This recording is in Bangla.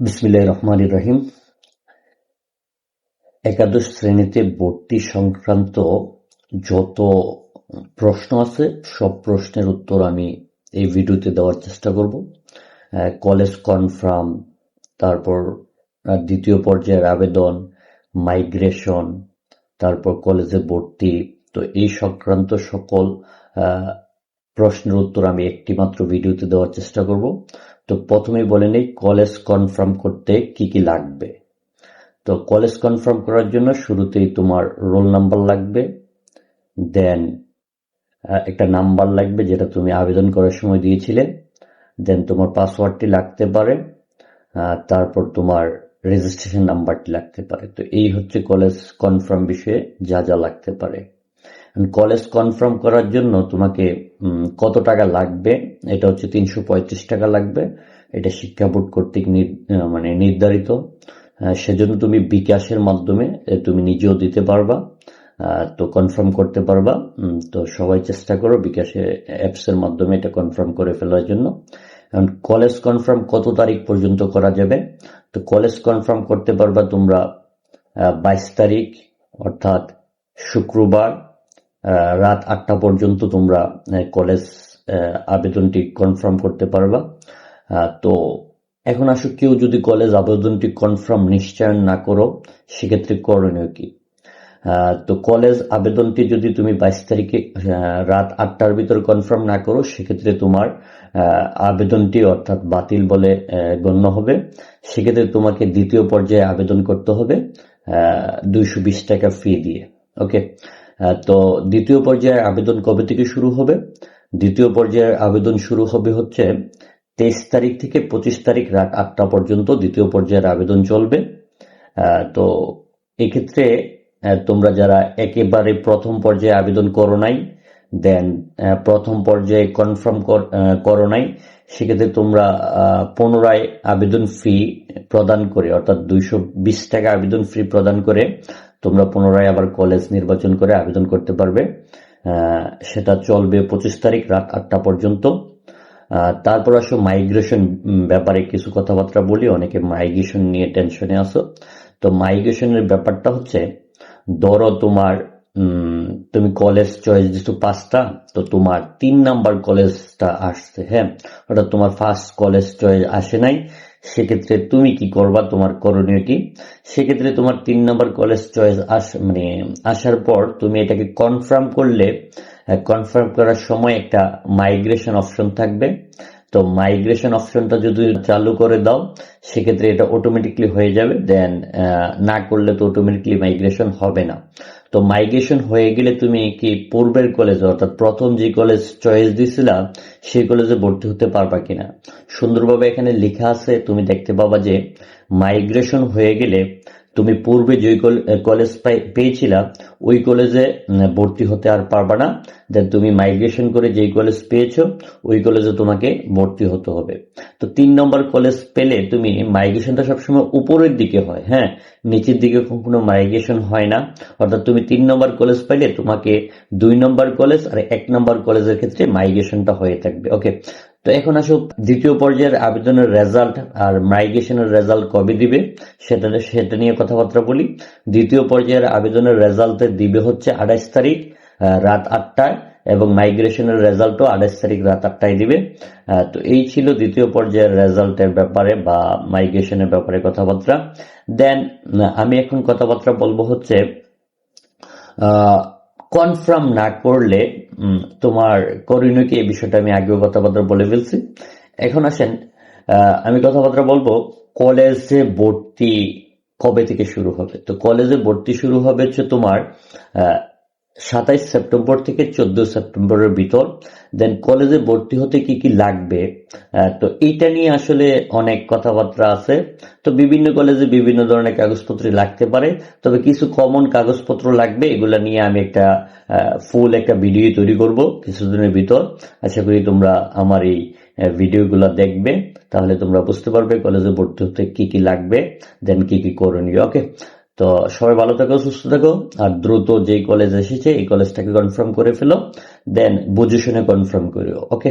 বিসমিল্লাহির রহমানির রহিম। একাদশ শ্রেণীতে ভর্তি সংক্রান্ত যত প্রশ্ন আছে, সব প্রশ্নের উত্তর আমি এই ভিডিওতে দেওয়ার চেষ্টা করব। কলেজ কনফার্ম তারপর দ্বিতীয় পর্যায়ের আবেদন মাইগ্রেশন তারপর কলেজে ভর্তি। তো এই সংক্রান্ত সকল প্রশ্নের উত্তর আমি একটি মাত্র ভিডিওতে দেওয়ার চেষ্টা করব। তো প্রথমেই বলে নেই কলেজ কনফার্ম করতে কি কি লাগবে। তো কলেজ কনফার্ম করার জন্য শুরুতেই তোমার রোল নাম্বার লাগবে, দেন একটা নাম্বার লাগবে যেটা তুমি আবেদন করার সময় দিয়েছিলে, দেন তোমার পাসওয়ার্ডটি লাগতে পারে তারপর তোমার রেজিস্ট্রেশন নাম্বারটি লাগতে পারে। তো এই হচ্ছে কলেজ কনফার্ম বিষয়ে যা যা লাগতে পারে। কলেজ কনফার্ম করার জন্য তোমাকে কত টাকা লাগবে? এটা হচ্ছে তিনশো পঁয়ত্রিশ টাকা লাগবে। এটা শিক্ষা বোর্ড কর্তৃক মানে নির্ধারিত। সেজন্য তুমি বিকাশের মাধ্যমে তুমি নিজেও দিতে পারবা। তো কনফার্ম করতে পারবা। তো সবাই চেষ্টা করো বিকাশে অ্যাপস এর মাধ্যমে এটা কনফার্ম করে ফেলার জন্য। এখন কলেজ কনফার্ম কত তারিখ পর্যন্ত করা যাবে? তো কলেজ কনফার্ম করতে পারবা তোমরা বাইশ তারিখ, অর্থাৎ শুক্রবার। রাত আটটা পর্যন্ত তোমরা কলেজ আবেদনটি কনফার্ম করতে পারবা। তো এখন আসো, কেউ যদি কলেজ আবেদনটি কনফার্ম নিশ্চয়ন না করো, সেক্ষেত্রে করণীয় কি? তো কলেজ আবেদনটি যদি তুমি বাইশ তারিখে রাত আটটার ভিতর কনফার্ম না করো, সেক্ষেত্রে তোমার আবেদনটি অর্থাৎ বাতিল বলে গণ্য হবে। সেক্ষেত্রে তোমাকে দ্বিতীয় পর্যায়ে আবেদন করতে হবে দুইশো বিশ টাকা ফি দিয়ে ওকে তো দ্বিতীয় পর্যায়ের আবেদন কবে থেকে শুরু হবে? দ্বিতীয় পর্যায়ের আবেদন শুরু হবে হচ্ছে তেইশ তারিখ থেকে পঁচিশ তারিখ রাত আটটা পর্যন্ত দ্বিতীয় পর্যায়ের আবেদন চলবে। তো এক্ষেত্রে তোমরা যারা একেবারে প্রথম পর্যায়ে আবেদন করো নাই, দেন প্রথম পর্যায়ে কনফার্ম করো নাই, সেক্ষেত্রে তোমরা পুনরায় আবেদন ফি প্রদান করে, অর্থাৎ দুইশো বিশ টাকা আবেদন ফি প্রদান করে তোমরা পুনরায় আবার কলেজ নির্বাচন করে আবেদন করতে পারবে। সেটা চলবে পঁচিশ তারিখ রাত আটটা পর্যন্ত। তারপর আসো মাইগ্রেশন ব্যাপারে কিছু কথাবার্তা বলি। অনেকে মাইগ্রেশন নিয়ে টেনশনে আসো তো মাইগ্রেশনের ব্যাপারটা হচ্ছে, ধরো তোমার তুমি কলেজ চয়েস দিছো পাঁচটা, তো তোমার তিন নাম্বার কলেজটা আসছে হ্যাঁ? ওটা তোমার ফার্স্ট কলেজ চয়েস আসে নাই। সেক্ষেত্রে তুমি কি করবা তোমার করণীয় কি? সেক্ষেত্রে তোমার তিন নম্বর কলেজ চয়েস আস মানে আসার পর তুমি এটাকে কনফার্ম করলে কনফার্ম করার সময় একটা মাইগ্রেশন অপশন থাকবে। তো মাইগ্রেশন অপশনটা যদি চালু করে দাও, সেক্ষেত্রে এটা অটোমেটিকলি হয়ে যাবে দেন না করলে তো অটোমেটিকলি মাইগ্রেশন হবে না। তো মাইগ্রেশন হয়ে গেলে তুমি কি পূর্বের কলেজে অর্থাৎ প্রথম যে কলেজ চয়েস দিছিলা, সেই কলেজে ভর্তি হতে পারবা কিনা? সুন্দরভাবে এখানে লেখা আছে, তুমি দেখতে পাবা যে মাইগ্রেশন হয়ে গেলে তুমি পূর্বে যে কলেজ পেয়েছিলা, ওই কলেজে ভর্তি হতে আর পারবা না। দেন তুমি মাইগ্রেশন করে যেই কলেজ পেয়েছ, ওই কলেজে তোমাকে ভর্তি হতে হবে। তো তিন নম্বর কলেজ পেলে তুমি মাইগ্রেশনটা সবসময় উপরের দিকে হয় হ্যাঁ? নিচের দিকে কোনো মাইগ্রেশন হয় না। অর্থাৎ তুমি তিন নম্বর কলেজ পাইলে তোমাকে দুই নম্বর কলেজ আর এক নম্বর কলেজের ক্ষেত্রে মাইগ্রেশনটা হয়ে থাকবে। ওকে তো এখন আসো দ্বিতীয় পর্যায়ের আবেদনের রেজাল্ট আর মাইগ্রেশনের রেজাল্ট কবে দিবে, সেটা সেটা নিয়ে কথাবার্তা বলি। দ্বিতীয় পর্যায়ের আবেদনের রেজাল্ট দিবে হচ্ছে আঠাইশ তারিখ রাত আটটায়, এবং মাইগ্রেশনের রেজাল্টও আঠাইশ তারিখ রাত আটটায় দিবে। তো এই ছিল দ্বিতীয় পর্যায়ের রেজাল্টের ব্যাপারে বা মাইগ্রেশনের ব্যাপারে কথাবার্তা। দেন আমি এখন কথাবার্তা বলব হচ্ছে কনফার্ম না করলে তোমার করণীয় কি এই বিষয়টা আমি আগেও কথাবার্তা বলে ফেলছি। এখন আসেন আমি কথাবার্তা বলব, কলেজে ভর্তি কবে থেকে শুরু হবে? তো কলেজে ভর্তি শুরু হবে হচ্ছে তোমার সাতাইশ সেপ্টেম্বর থেকে চোদ্দ সেপ্টেম্বরের ভিতর দেন কলেজে ভর্তি হতে কি কি লাগবে? তো এইটা নিয়ে আসলে অনেক কথাবার্তা আছে। তো বিভিন্ন কলেজে বিভিন্ন ধরনের কাগজপত্র লাগতে পারে। তবে কিছু কমন কাগজপত্র লাগবে, এগুলা নিয়ে আমি একটা ফুল একটা ভিডিও তৈরি করব কিছুদিনের ভিতর। আশা করি তোমরা আমার এই ভিডিওগুলো দেখবে। তাহলে তোমরা বুঝতে পারবে কলেজে ভর্তি হতে কি কি লাগবে দেন কি কি করণীয়। ওকে তো সবাই ভালো থাকো, সুস্থ থাকো, আর দ্রুত যেই কলেজ এসেছে, এই কলেজটাকে কনফার্ম করে ফেলো দেন বুঝে শুনে কনফার্ম করিও ওকে